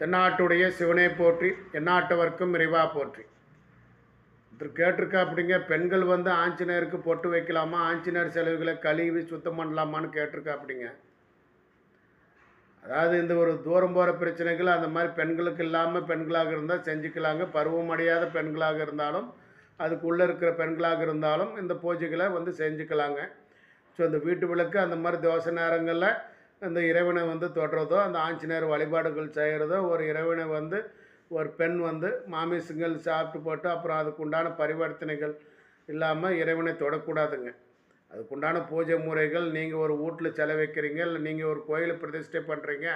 தென்னாட்டுடைய சிவனை போற்றி எந்நாட்டவர்க்கும் இறைவா போற்றி. ஒருத்தர் கேட்டிருக்கா அப்படிங்க பெண்கள் வந்து ஆஞ்சநேயருக்கு பொட்டு வைக்கலாமா? ஆஞ்சநேயர் செலவுகளை கழுவி சுத்தம் பண்ணலாமான்னு கேட்டிருக்கா அப்படிங்க அதாவது இந்த ஒரு தூரம் போகிற பிரச்சனைகள் அந்த மாதிரி பெண்களுக்கு இல்லாமல் பெண்களாக இருந்தால் செஞ்சுக்கலாங்க. பருவம் அடையாத பெண்களாக இருந்தாலும் அதுக்குள்ளே இருக்கிற பெண்களாக இருந்தாலும் இந்த பூஜைகளை வந்து செஞ்சுக்கலாங்க. ஸோ இந்த வீட்டு விளக்கு அந்த மாதிரி தோசை நேரங்களில் அந்த இறைவனை வந்து தொடுறதோ அந்த ஆஞ்சநேயர் வழிபாடுகள் செய்கிறதோ ஒரு இறைவனை வந்து ஒரு பெண் வந்து மாமிசங்கள் சாப்பிட்டு போட்டு அப்புறம் அதுக்குண்டான பரிவர்த்தனைகள் இல்லாமல் இறைவனை தொடக்கூடாதுங்க. அதுக்குண்டான பூஜை முறைகள் நீங்கள் ஒரு வீட்டில் செலவைக்கிறீங்க இல்லை நீங்கள் ஒரு கோயிலை பிரதிஷ்டை பண்ணுறீங்க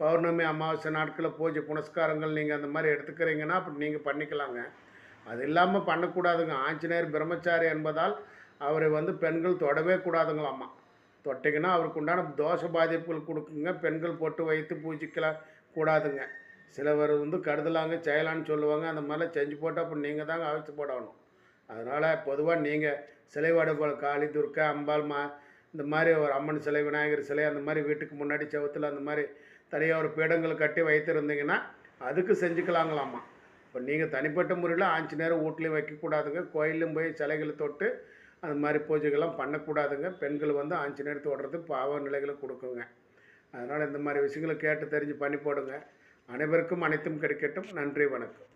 பௌர்ணமி அமாவாசை நாட்களில் பூஜை புனஸ்காரங்கள் நீங்கள் அந்த மாதிரி எடுத்துக்கிறீங்கன்னா அப்படி நீங்கள் பண்ணிக்கலாங்க. அது இல்லாமல் பண்ணக்கூடாதுங்க. ஆஞ்சநேயர் பிரம்மச்சாரி என்பதால் அவரை வந்து பெண்கள் தொடவே கூடாதுங்களாம்மா தொட்டிங்கன்னா அவருக்கு உண்டான தோஷ பாதிப்புகள் கொடுக்குங்க. பெண்கள் பொட்டு வைத்து பூஜிக்கலாம் கூடாதுங்க. சிலவர் வந்து கருதலாங்க செய்யலான்னு சொல்லுவாங்க. அந்த மாதிரிலாம் செஞ்சு போட்டால் அப்புறம் நீங்கள் தாங்க அவசியப்படணும் போடணும். அதனால் பொதுவாக நீங்கள் சிலை வழிபாடு காளி துர்க்கா அம்பாள் மா இந்த மாதிரி ஒரு அம்மன் சிலை விநாயகர் சிலை அந்த மாதிரி வீட்டுக்கு முன்னாடி செவத்தில் அந்த மாதிரி தனியாக ஒரு பீடங்கள் கட்டி வைத்திருந்தீங்கன்னா அதுக்கு செஞ்சுக்கலாங்களாம்மா இப்போ நீங்கள் தனிப்பட்ட முறையில் ஆஞ்சநேயர் வீட்லேயும் வைக்கக்கூடாதுங்க. கோயிலும் போய் சிலைகளை தொட்டு அது மாதிரி பூஜைகள்லாம் பண்ணக்கூடாதுங்க. பெண்கள் வந்து ஆஞ்சநேயர் தொடுறது பாவ நிலைகளை கொடுக்குங்க. அதனால் இந்த மாதிரி விஷயங்களை கேட்டு தெரிஞ்சு பண்ணி போடுங்க. அனைவருக்கும் அனைத்தும் கிடைக்கட்டும். நன்றி வணக்கம்.